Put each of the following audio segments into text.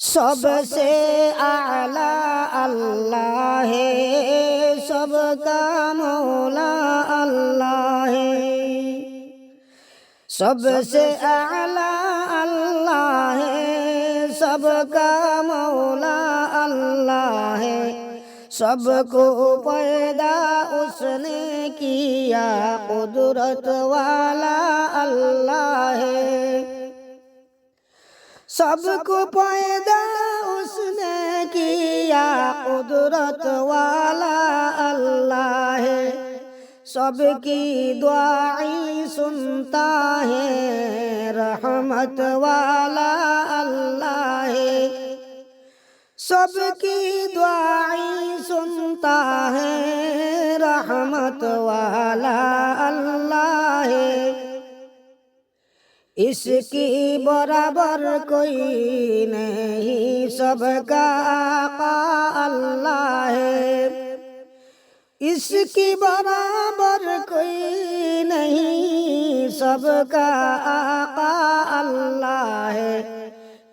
सबसे आला अल्लाह है सबका मौला अल्लाह है सबसे आला अल्लाह है सबका मौला अल्लाह है सबको पैदा उसने किया कुदरत वाला अल्लाह है सबको पैदा उसने किया कुदरत वाला अल्लाह है सबकी दुआई सुनता है रहमत वाला अल्लाह है सबकी दुआई सुनता है रहमत वाला इसकी बराबर कोई नहीं, सबका आका अल्लाह है। इसकी बराबर कोई नहीं, सबका आका अल्लाह है।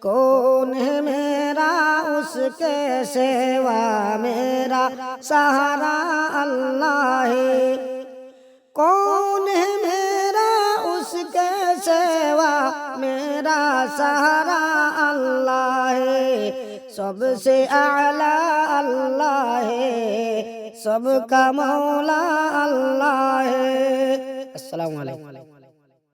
कौन है मेरा, उसके सेवा मेरा सहारा अल्लाह है। সাহারা আল্লাহ সবসে আলা আল্লাহ সব কা মৌলা আল্লাহ। আসসালামু আলাইকুম।